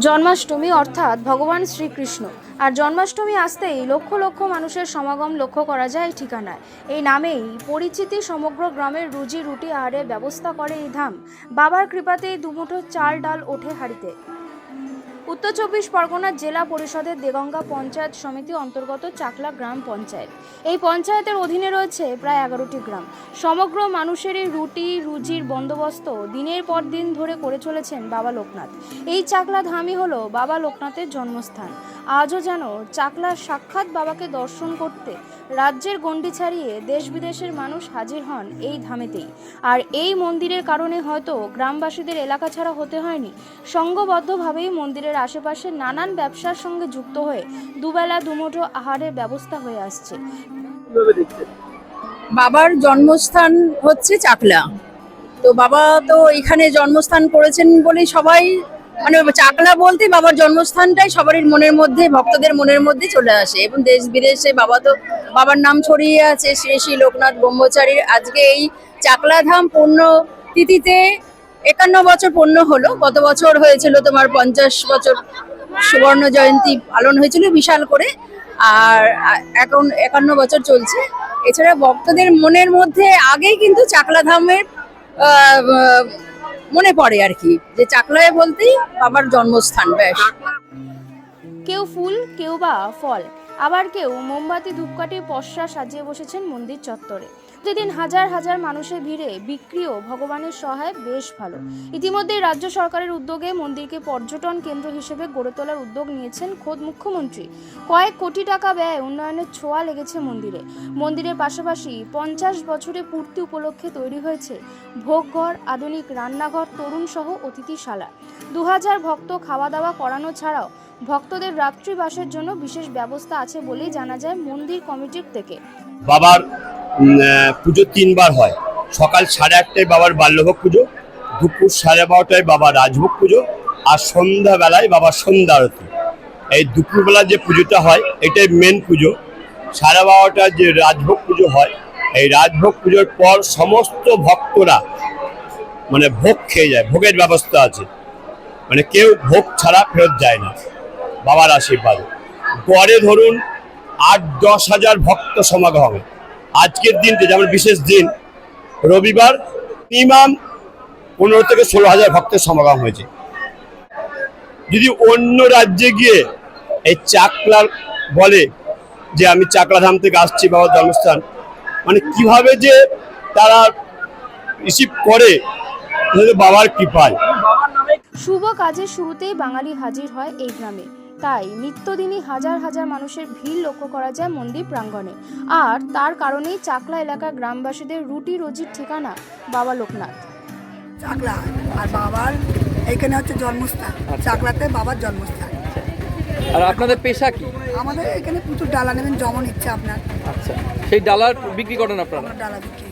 জন্মাষ্টমী অর্থাৎ ভগবান শ্রীকৃষ্ণ। আর জন্মাষ্টমী আসতেই লক্ষ লক্ষ মানুষের সমাগম লক্ষ্য করা যায় এই ঠিকানায়। এই নামেই পরিচিতি সমগ্র গ্রামের রুজি রুটি আহারের ব্যবস্থা করে এই ধাম। বাবার কৃপাতেই দুমুঠো চাল ডাল ওঠে হাড়িতে। উত্তর চব্বিশ পরগনার জেলা পরিষদের দেগঙ্গা পঞ্চায়েত সমিতি অন্তর্গত চাকলা গ্রাম পঞ্চায়েত। এই পঞ্চায়েতের অধীনে রয়েছে প্রায় এগারোটি গ্রাম। সমগ্র মানুষের এই রুটি, রুজির বন্দোবস্ত দিনের পর দিন ধরে করে চলেছেন বাবা লোকনাথ। এই চাকলা ধামই হলো বাবা লোকনাথের জন্মস্থান। আজও যেন চাকলার সাক্ষাৎ বাবাকে দর্শন করতে রাজ্যের গণ্ডি ছাড়িয়ে দেশ বিদেশের মানুষ হাজির হন এই ধামেতেই। আর এই মন্দিরের কারণে হয়তো গ্রামবাসীদের এলাকা ছাড়া হতে হয়নি। সঙ্গবদ্ধভাবেই মন্দিরের আশেপাশে নানান ব্যবসার সঙ্গে যুক্ত হয়ে দুবেলা দুমুঠো আহারের ব্যবস্থা হয়ে আসছে। বাবার জন্মস্থান হচ্ছে চাকলা। তো বাবা তো এখানে জন্মস্থান করেছেন বলেই সবাই মানে চাকলা বলতে বাবার জন্মস্থানটাই সবারই মনের মধ্যে ভক্তদের মনের মধ্যে চলে আসে এবং দেশ বিদেশে বাবা তো বাবার নাম ছড়িয়ে আছে শ্রী শ্রী লোকনাথ ব্রহ্মচারীর। আজকে এই চাকলাধাম পূর্ণ তিথিতে একান্ন বছর পূর্ণ হলো। গত বছর হয়েছিল তোমার পঞ্চাশ বছর সুবর্ণ জয়ন্তী পালন হয়েছিল বিশাল করে আর এখন একান্ন বছর চলছে। এছাড়া ভক্তদের মনের মধ্যে আগেই কিন্তু চাকলা ধামের আহ, আহ, মনে পড়ে আর কি। যে চাকলায় বলতেই বাবার জন্মস্থান, ব্যাস। কেউ ফুল, কেউ বা ফল। আবার কেউ মোমবাতি, ধূপকাঠি পশরা সাজিয়ে বসেছেন মন্দির চত্বরে। প্রতিদিন হাজার হাজার মানুষের ভিড়ে বিক্রিও ভগবানের সহায় বেশ ভালো। ইতিমধ্যে রাজ্য সরকারের উদ্যোগে মন্দিরকে পর্যটন কেন্দ্র হিসেবে গড়ে তোলার উদ্যোগ নিয়েছেন খোদ মুখ্যমন্ত্রী। কয়েক কোটি টাকা ব্যয় উন্নয়নের ছোঁয়া লেগেছে মন্দিরে। মন্দিরের পাশাপাশি পঞ্চাশ বছরে পূর্তি উপলক্ষে তৈরি হয়েছে ভোগঘর, আধুনিক রান্নাঘর তরুণ সহ অতিথিশালা। দু হাজার ভক্ত খাওয়া দাওয়া করানো ছাড়াও ভক্তদের রাত্রিবাসের জন্য বিশেষ ব্যবস্থা আছে বলেই জানা যায় মন্দির কমিটির থেকে। বাবার পুজো তিনবার হয়। সকাল সাড়ে আটটায় বাবার বাল্যভোগ পুজো, দুপুর সাড়ে বারোটায় বাবার রাজভোগ পুজো, আর সন্ধ্যাবেলায় বাবার সন্ধ্যা আরতি। এই দুপুরবেলা যে পুজোটা হয়, এটাই মেন পুজো। সাড়ে বারোটায় যে রাজভোগ পুজো হয়, এই রাজভোগ পুজোর পর সমস্ত ভক্তরা মানে ভোগ খেয়ে যায়, ভোগের ব্যবস্থা আছে। মানে কেউ ভোগ ছাড়া ফেরত যায় না। বাবার আশীর্বাদে। পরে ধরুন আট, দশ হাজার ভক্ত সমাগম। আজকের দিনটি যেমন বিশেষ দিন, রবিবার মিনিমাম পনেরো থেকে ষোলো হাজার ভক্তের সমাগম হয়েছে। যদি অন্য রাজ্যে গিয়ে এই চাকলার বলে যে আমি চাকলাধাম থেকে আসছি বাবার জন্মস্থান মানে কীভাবে যে তারা রিসিভ করে বাবার কৃপায়। শুভ কাজের শুরুতেই বাঙালি হাজির হয় এই গ্রামে। তাই নিত্যদিনই হাজার হাজার মানুষের ভিড় লক্ষ্য করা যায় মন্দির প্রাঙ্গণে। আর তার কারণেই চাকলা এলাকার গ্রামবাসীদের রুটি রোজির ঠিকানা বাবা লোকনাথ। চাকলা আর বাবার এখানে হচ্ছে জন্মস্থান। চাকলাতে বাবার জন্মস্থান। আর আপনাদের পেশা কি? আমাদের এখানে প্রচুর ডালা নেবেন যেমন ইচ্ছে আপনার। আচ্ছা। সেই ডালার বিক্রি করেন আপনারা? ডালা বিক্রি।